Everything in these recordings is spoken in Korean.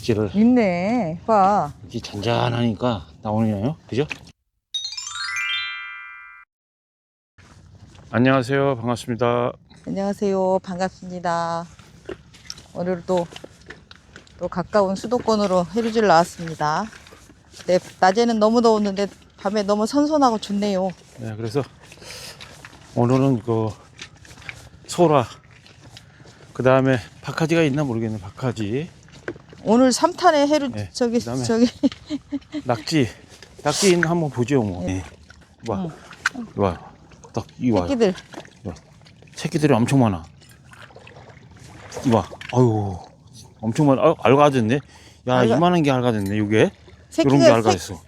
낙지를 있네. 봐. 이렇게 잔잔하니까 나오네요. 그죠? 안녕하세요. 반갑습니다. 안녕하세요. 반갑습니다. 오늘도 또 가까운 수도권으로 해루질 나왔습니다. 네, 낮에는 너무 더웠는데 밤에 너무 선선하고 좋네요. 네, 그래서 오늘은 그 소라 그 다음에 박하지가 있나 모르겠네. 박하지 오늘 3탄에 해루 네, 저기 그다음에 저기 낙지 낙지 있나 한번 보죠 뭐. 네. 와, 와, 딱 이와 새끼들 새끼들이 엄청 많아. 이봐, 아유, 엄청 많아. 아유, 알가졌네. 야, 알가- 이만한 게 알가졌네. 이게 이런 게 새끼가 새, 알가졌어.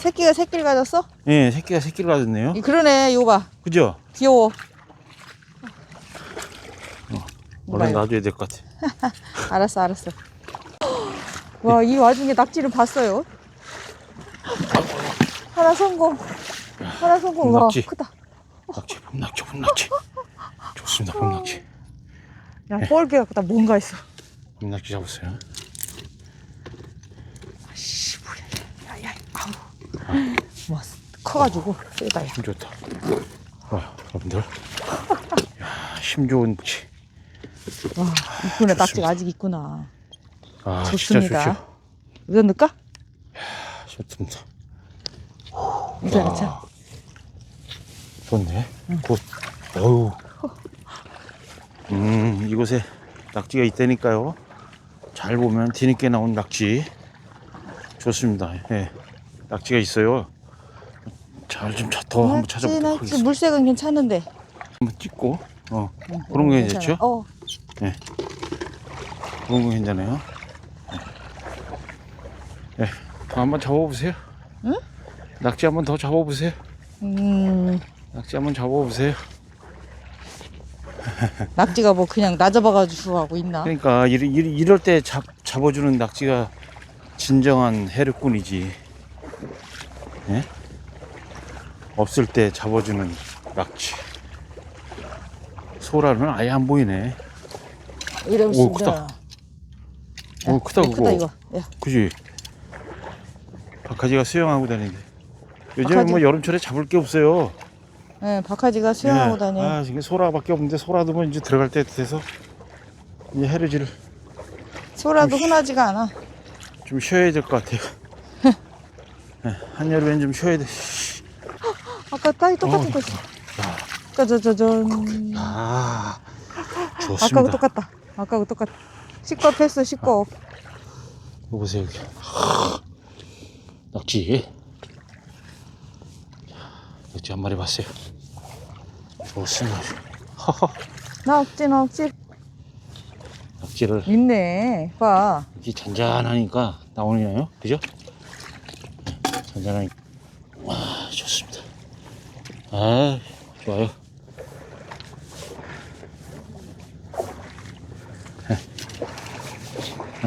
새끼가 새끼를 가졌어? 예, 새끼가 새끼를 가졌네요. 이- 그러네. 이거 봐. 그죠? 귀여워. 얼른 봐요. 놔줘야 될 것 같아. 알았어, 알았어. 와, 이 와중에 낙지를 봤어요. 하나 성공. 하나 성공. 와, 낙지. 크다. 낙지, 봄낙지, 봄낙지. 좋습니다, 봄낙지. 야, 뻘개 같다. 뭔가 있어. 봄낙지 잡았어요. 씨, 뭐야. 야, 야, 아우. 와, 커가지고 세다, 야. 힘 좋다. 와, 여러분들. 야, 힘 좋은 치. 와, 있구나. 좋습니다. 아직 있구나. 아, 좋습니다. 진짜 좋죠. 이거 넣을까? 아, 좋습니다. 와. 넣자. 좋네. 곧, 어우. 음, 이곳에 낙지가 있다니까요. 잘 보면 뒤늦게 나온 낙지. 좋습니다. 예. 낙지가 있어요. 잘 좀더 한번 낙지, 찾아보도록 낙지. 하겠습니다. 물색은 괜찮은데. 한번 찍고, 어, 응, 그런 거 괜찮아. 괜찮죠? 어, 그런 거 괜찮아요. 예. 예. 더 한번 잡아보세요. 응? 낙지 한번 더 잡아보세요. 음, 낙지 한번 잡아보세요. 낙지가 뭐 그냥 나 잡아가지고 하고 있나? 그러니까 이럴, 이럴- 이럴 때 잡, 잡아주는 낙지가 진정한 해류꾼이지. 예? 없을 때 잡아주는 낙지. 소라는 아예 안 보이네. 이러고 오, 크다. 오, 크다, 야, 그거. 크다 이거. 야, 그지? 박하지가 수영하고 다니는데. 요즘 박하지? 뭐 여름철에 잡을 게 없어요. 예, 박하지가 수영하고 예. 다녀. 아, 지금 소라밖에 없는데 소라도 뭐 이제 들어갈 때 돼서 이제 해루지를 소라도 흔하지가 않아. 좀 쉬어야 될 것 같아요. 예, 한여름엔 좀 쉬어야 돼. 아까 딸이 똑같은 어, 거 있어. 짜자자잔. 아, 아까하고 좋습니다. 똑같다. 아까하고 똑같다. 시꺼 했어, 시꺼. 이거 보세요, 여기. 하, 낙지. 낙지 한 마리 봤어요. 좋습니다. 하하, 나나 억지. 낙지를 있네. 봐. 이렇게 잔잔하니까 나오네요. 그죠? 네, 잔잔하니까. 와, 좋습니다. 아, 좋아요.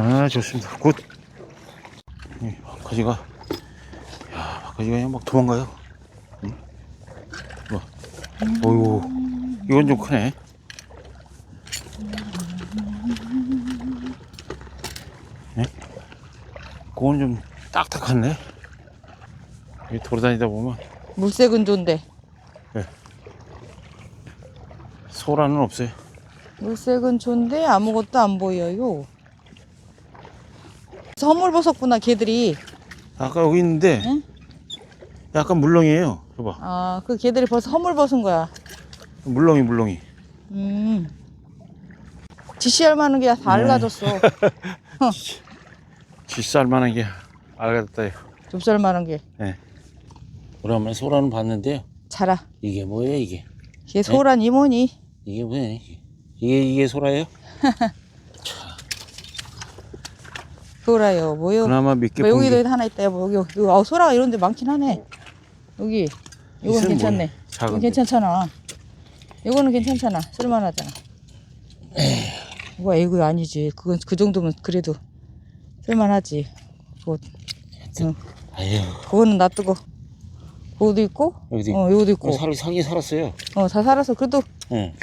아, 좋습니다. 굿. 이 박하지가, 야, 박하지가 그냥 막 도망가요. 응? 뭐, 어이구, 이건 좀 크네. 그건 좀 딱딱하네. 여기 돌아다니다 보면 물색은 좋은데. 소라는 없어요. 물색은 좋은데 아무것도 안 보여요. 선물버섯구나, 걔들이. 아까 여기 있는데 응? 약간 물렁이에요. 봐봐. 아, 그 걔들이 벌써 허물벗은 거야. 물렁이 물렁이. 음. 지시할 만한 게다 네. 알가졌어. 쥐쌀 만한 게 알겠다요. 좁쌀 만한 게. 오랜만에 소라는 봤는데요. 자라. 이게 뭐예요 이게? 걔 소란 이모니. 이게 뭐예요? 이게 이게, 이게 소라예요? 소라요. 뭐요? 그나마 몇개 뭐. 여기도 하나 있다. 여보. 여기, 여기 아, 소라가 이런 데 많긴 하네. 여기. 이건 있으면 괜찮네. 이건. 괜찮잖아. 이거는 괜찮잖아. 쓸만하잖아. 이거 이거 아니지. 그건 그 정도면 그래도 쓸만하지. 그거, 응. 아유 그거는 놔두고. 그거도 있고, 여기도 어, 요거도 있고. 살 살았어요. 어, 다 살아서 그래도 예.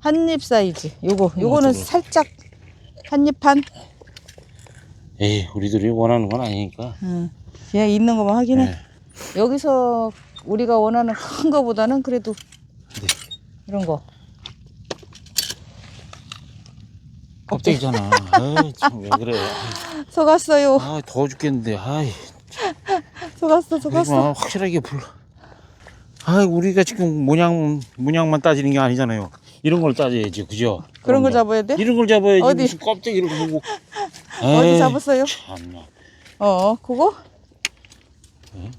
한입 사이즈. 요거, 요거는. 살짝 한입 반. 에이 우리들이 원하는 건 아니니까 응. 그냥 있는 것만 확인해. 네. 여기서 우리가 원하는 큰 거보다는 그래도 네. 이런 거. 껍데기잖아 아이 참왜 그래 속았어요. 아 더워 죽겠는데 아이 속았어, 속았어. 확실하게 불러 아 우리가 지금 모양 모양만 따지는 게 아니잖아요 이런 걸 따져야지 그죠 그런 걸 거. 잡아야 돼? 이런 걸 잡아야지 어디? 무슨 껍데기를 보고 어디 에이, 잡았어요? 참나 어, 그거?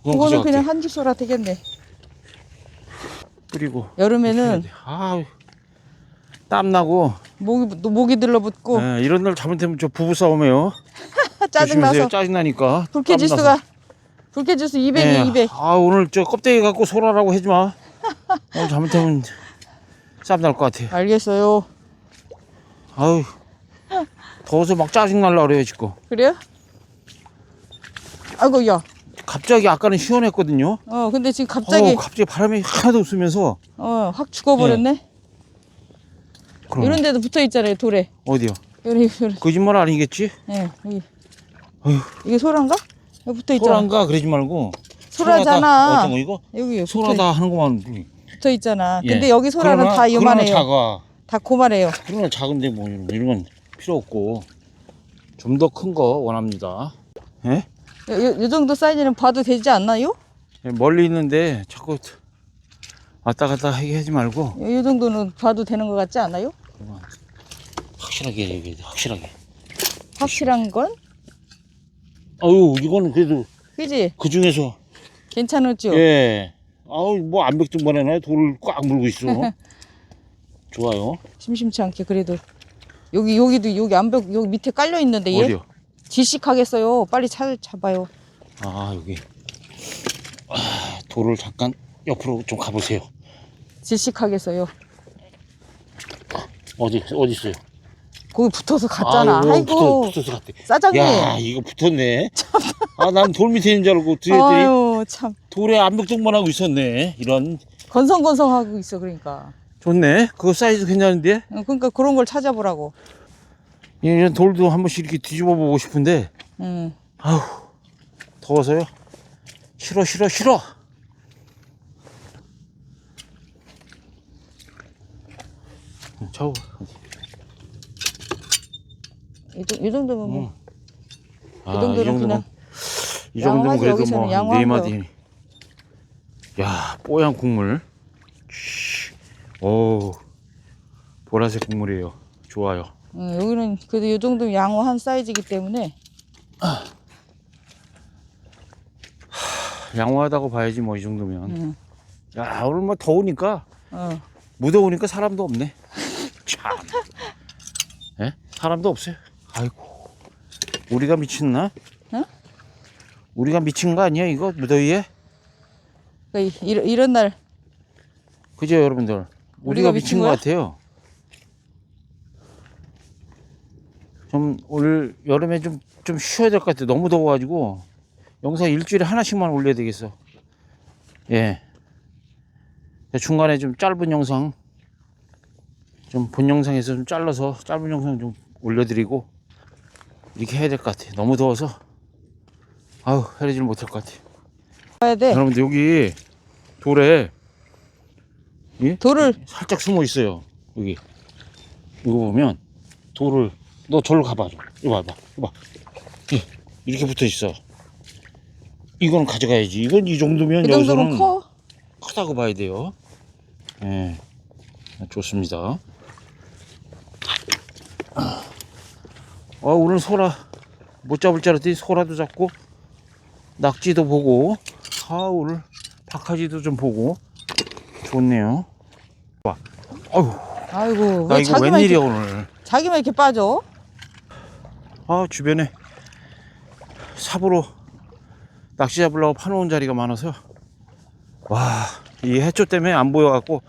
그건 그거는. 그냥 한 주소라 되겠네. 뿌리고 여름에는 아 땀 나고 모기, 또 모기 들러붙고 예, 이런 날 잘못하면 저 부부 싸움이에요 짜증나서 짜증 나니까 불쾌지수가 불쾌지수 200이 예, 200. 아 오늘 저 껍데기 갖고 소라라고 하지 마 오늘 잘못하면 싸움 날것 같아 알겠어요. 아유 더워서 막 짜증 날라 그래요 지금 그래요? 아이고 야. 갑자기 아까는 시원했거든요 어 근데 지금 갑자기 어, 갑자기 바람이 하나도 없으면서 어 확 죽어버렸네. 그럼 이런 데도 붙어 있잖아요 돌에. 어디요 여기 여기. 거짓말 아니겠지 예 여기. 어휴. 이게 소란가? 여기 붙어 있잖아. 소란가 그러지 말고 소라잖아. 어떤 거 이거 여기 붙어, 소라다 하는 것만 붙어 있잖아. 예. 근데 여기 소라는 그러나- 다 그러나 요만해요. 작아 다 고만해요. 그러나 작은데 뭐 이런, 이런 건 필요 없고 좀 더 큰 거 원합니다. 예? 요, 요, 요 정도 사이즈는 봐도 되지 않나요? 예, 멀리 있는데 자꾸 왔다 갔다 하게 하지 말고 요, 요 정도는 봐도 되는 것 같지 않아요? 확실하게 얘기해 돼, 확실하게. 확실한 건? 아유 이거는 그래도 그지? 그 중에서 괜찮았죠? 예. 아우 뭐 안백등만 해놔 돌을 꽉 물고 있어. 좋아요. 심심치 않게 그래도 여기 여기도 여기 암벽 여기 밑에 깔려 있는데 얘 어디요? 질식하겠어요. 빨리 차, 잡아요. 아 여기 아, 돌을 잠깐 옆으로 좀 가보세요. 질식하겠어요. 어디 어디 있어요? 거기 붙어서 갔잖아. 아이고, 아이고, 붙어, 붙어서 갔대. 사장님. 야 이거 붙었네. 아 난 돌 밑에 있는 줄 알고 뒤에들이 아유 참 돌에 암벽등만 하고 있었네. 이런 건성건성하고 있어 그러니까. 좋네. 그거 사이즈 괜찮은데? 어, 그러니까 그런 걸 찾아보라고. 이런 돌도 한 번씩 이렇게 뒤집어 보고 싶은데 응. 아우 더워서요. 싫어 싫어 싫어. 저 이, 정- 이 정도면 뭐. 음. 이 정도는 그냥 이 정도면 양호하지, 그래도 여기서는 뭐네 양호한 마디. 야 뽀얀 국물. 씨. 오 보라색 국물이에요. 좋아요. 응, 여기는 그래도 이 정도 양호 한 사이즈이기 때문에 양호하다고 봐야지 뭐 이 정도면. 응. 야 오늘 뭐 더우니까 어. 무더우니까 사람도 없네. 참. 예? 사람도 없어요. 아이고. 우리가 미쳤나? 응? 우리가 미친 거 아니야 이거 무더위에? 그러니까 이- 이런, 이런 날 그죠 여러분들? 우리가, 미친, 것 거야? 같아요. 좀 올 여름에 좀 좀 쉬어야 될 것 같아. 너무 더워가지고 영상 일주일에 하나씩만 올려야 되겠어. 예. 중간에 좀 짧은 영상 좀 본 영상에서 좀 잘라서 짧은 영상 좀 올려드리고 이렇게 해야 될 것 같아. 너무 더워서 아우 헤어지를 못할 것 같아. 봐야 돼. 여러분들 여기 돌에 돌을 살짝 숨어 있어요. 여기 이거 보면 돌을 너 절로 가봐 좀. 이거 봐봐. 이거 봐. 예, 이렇게 붙어 있어. 이건 가져가야지. 이건 이 정도면 이 여기서는 커. 크다고 봐야 돼요. 예, 좋습니다. 어, 오늘 소라 못 잡을 줄 알았더니 소라도 잡고 낙지도 보고 아 오늘 박하지도 좀 보고. 좋네요. 와, 아유, 아이고 나 왜 이거 자기만 웬일이야 이렇게, 오늘. 자기만 이렇게 빠져? 아 주변에 삽으로 낚시 잡으려고 파놓은 자리가 많아서. 와이 해초 때문에 안 보여갖고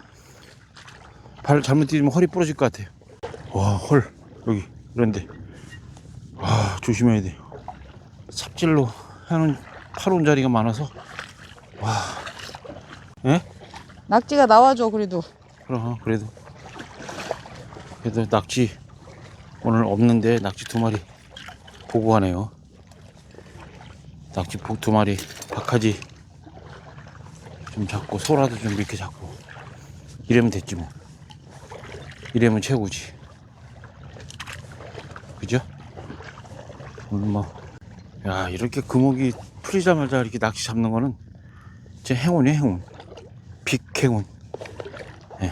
발 잘못 뛰면 허리 부러질 것 같아요. 와 헐. 여기 이런데. 와 조심해야 돼. 삽질로 해놓은 파놓은 자리가 많아서 와 예? 낙지가 나와줘 그래도. 그럼 그래도 그래도 낙지 오늘 없는데 낙지 두 마리 보고 가네요 낙지 복두 마리, 박하지 좀 잡고 소라도 좀 이렇게 잡고 이러면 됐지 뭐. 이러면 최고지. 그죠? 오늘 뭐, 야, 이렇게 금옥이 풀리자마자 이렇게 낚시 잡는 거는 진짜 행운이에요, 행운. 빅행운. 예.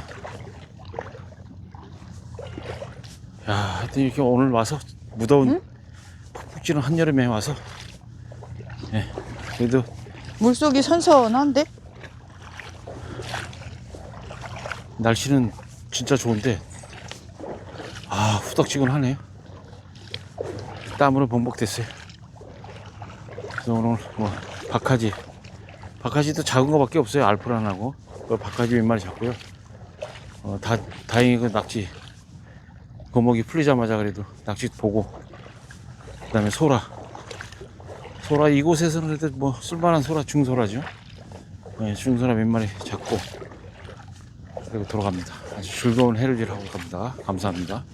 야, 하여튼 이렇게 오늘 와서 무더운 푹푹 찌는 한여름에 와서 예, 그래도 물속이 선선한데? 날씨는 진짜 좋은데 아 후덕지근하네요 땀으로 범벅됐어요 그래서 오늘 뭐 박하지 박하지도 작은 거밖에 없어요 알프란하고 그 박하지 몇 마리 잡고요 어, 다, 다행히 그 낙지 거목이 풀리자마자 그래도 낚시 보고 그 다음에 소라 소라 이곳에서는 그래도 뭐 쓸만한 소라 중소라죠 네, 중소라 몇 마리 잡고 그리고 돌아갑니다. 아주 즐거운 해를 일하고 갑니다. 감사합니다.